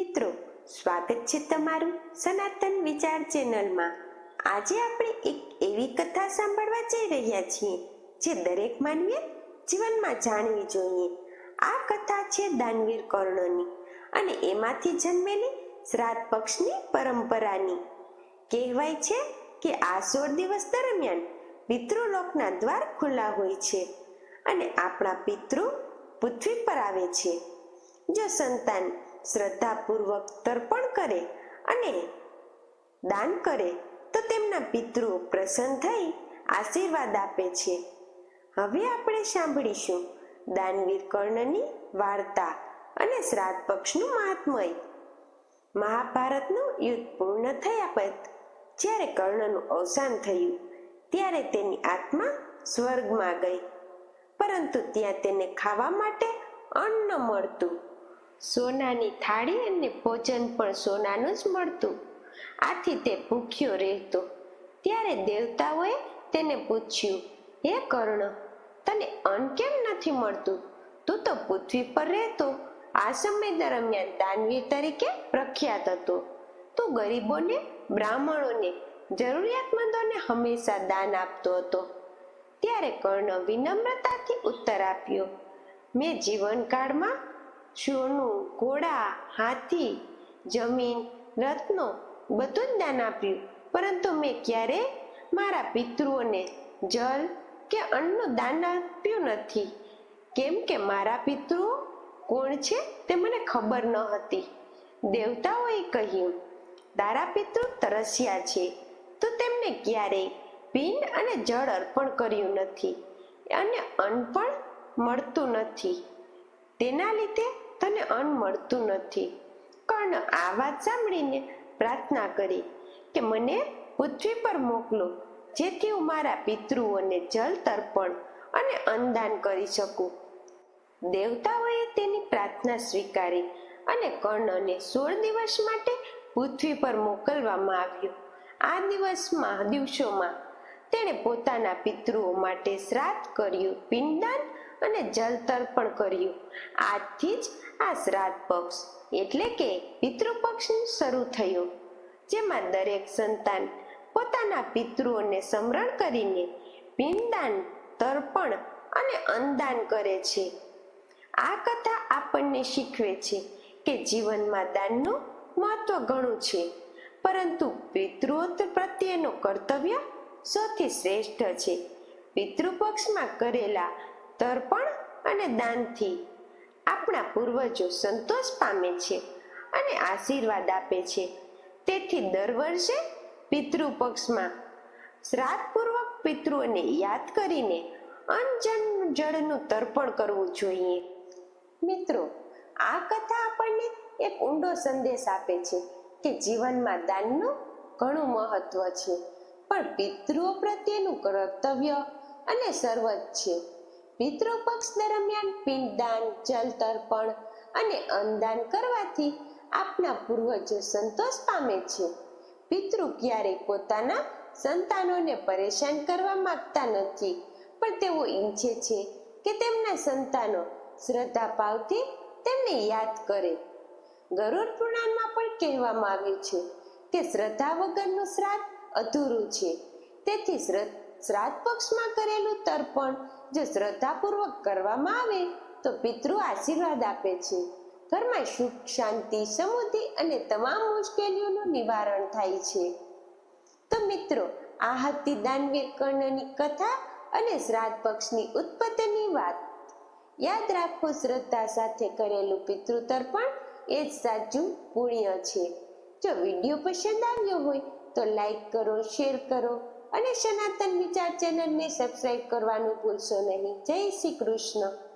મિત્રો, સ્વાગત છે તમારું સનાતન વિચાર ચેનલમાં. આજે આપણે એક એવી કથા સાંભળવા જઈ રહ્યા છીએ, જે દરેક માનવીએ જીવનમાં જાણવી જોઈએ. આ કથા છે દાનવીર કર્ણની અને એમાંથી જન્મેલી શ્રાદ્ધ પક્ષની પરંપરાની. કહેવાય છે કે આ સોળ દિવસ દરમિયાન પિતૃલોકના દ્વાર ખુલ્લા હોય છે અને આપણા પિતૃ પૃથ્વી પર આવે છે. જો સંતાન શ્રદ્ધાપૂર્વક તર્પણ કરે અને દાન કરે, તો તેમના પિતૃઓ પ્રસન્ન થઈ આશીર્વાદ આપે છે. હવે આપણે સાંભળીશું દાનવીર કર્ણની વાર્તા અને શ્રાદ્ધ પક્ષનું મહાત્મય. મહાભારતનું યુદ્ધ પૂર્ણ થયા પછી જ્યારે કર્ણનું અવસાન થયું, ત્યારે તેની આત્મા સ્વર્ગમાં ગઈ. પરંતુ ત્યાં તેને ખાવા માટે અન્ન મળતું. સોનાની થાળી અને ભોજન પણ સોનાનું જ મળતું. આથી તે ભૂખ્યો રહેતો. ત્યારે દેવતાઓએ તેને પૂછ્યું, હે કર્ણ, તને અન્ન કેમ નથી મળતું? તું તો પૃથ્વી પર રહેતો. આ સમય દરમિયાન દાનવીર તરીકે પ્રખ્યાત હતો. તું ગરીબોને, બ્રાહ્મણોને, જરૂરિયાતમંદોને હંમેશા દાન આપતો હતો. ત્યારે કર્ણ વિનમ્રતાથી ઉત્તર આપ્યો, મેં જીવનકાળમાં સોનું ઘોડા, હાથી, જમીન, રત્નો બધું જ દાન આપ્યું. પરંતુ મેં ક્યારે મારા પિતૃઓને જલ કે અન્નનું દાન આપ્યું નથી? કેમ કે મારા પિતૃઓ કોણ છે તે મને ખબર ન હતી. દેવતાઓએ કહ્યું, તારા પિતૃ તરસ્યા છે, તો તેમને ક્યારેય પિંડ અને જળ અર્પણ કર્યું નથી અને અન્ન પણ મળતું નથી. તેના લીધે તને અન્ન મળતું નથી. કર્ણ આ વાત સાંભળીને પ્રાર્થના કરી કે મને પૃથ્વી પર મોકલો, જેથી હું મારા પિતૃઓને જલ તર્પણ અને અન્નદાન કરી શકું. દેવતાઓએ તેની પ્રાર્થના સ્વીકારી અને કર્ણને સોળ દિવસ માટે પૃથ્વી પર મોકલવામાં આવ્યો. આ દિવસમાં, દિવસોમાં તેણે પોતાના પિતૃઓ માટે શ્રાદ્ધ કર્યું પિંડદાન અને જલ તર્પણ કર્યું. આજથી જ આ શ્રાદ્ધ પક્ષ, એટલે કે પિતૃપક્ષ શરૂ થયો. જેમાં દરેક સંતાન પોતાના પિતૃઓને સ્મરણ કરીને પિંડદાન તર્પણ અને અન્નદાન કરે છે. આ કથા આપણને શીખવે છે કે જીવનમાં દાનનું મહત્વ ઘણું છે, પરંતુ પિતૃઓ પ્રત્યેનું કર્તવ્ય સૌથી શ્રેષ્ઠ છે. પિતૃપક્ષમાં કરેલા તર્પણ અને દાનથી આપણા પૂર્વજો સંતોષ પામે છે અને આશીર્વાદ આપે છે. તેથી દર વર્ષે પિતૃપક્ષમાં શ્રાદ્ધપૂર્વક પિતૃઓને યાદ કરીને અંજન જળનું તર્પણ કરવું જોઈએ. મિત્રો, આ કથા આપણને એક ઊંડો સંદેશ આપે છે કે જીવનમાં દાનનું ઘણું મહત્વ છે. પણ પિતૃઓ પ્રત્યેનું કર્તવ્ય અને સર્વજ છે. પિતૃપક્ષ દરમિયાન પિંડદાન જલ તર્પણ અને અન્નદાન કરવાથી આપના પૂર્વજો સંતોષ પામે છે. પિતૃ ક્યારેય પોતાના સંતાનોને પરેશાન કરવા માંગતા નથી, પણ તેઓ ઈચ્છે છે કે તેમના સંતાનો શ્રદ્ધા ભાવથી તેમને યાદ કરે. ગરુડ પુરાણમાં પણ કહેવામાં આવ્યું છે કે શ્રદ્ધા વગરનું શ્રાદ્ધ અધૂરું છે. તેથી શ્રાદ્ધ પક્ષમાં કરેલું તર્પણ જો શ્રદ્ધાપૂર્વક કરવામાં આવે, તો પિતૃ આશીર્વાદ આપે છે. ઘરમાં સુખ, શાંતિ, સમૃદ્ધિ અને તમામ મુશ્કેલીઓનું નિવારણ થાય છે. તો મિત્રો, આ હતી દાનવીર કર્ણની કથા અને શ્રાદ્ધ પક્ષની ઉત્પત્તિની વાત. યાદ રાખો, શ્રદ્ધા સાથે કરેલું પિતૃ તર્પણ એ જ સાચું પુણ્ય છે. જો વીડિયો પસંદ આવ્યો હોય, તો લાઈક કરો, શેર કરો અને સનાતન વિચાર ચેનલને સબસ્ક્રાઈબ કરવાનું ભૂલશો નહીં. જય શ્રી કૃષ્ણ.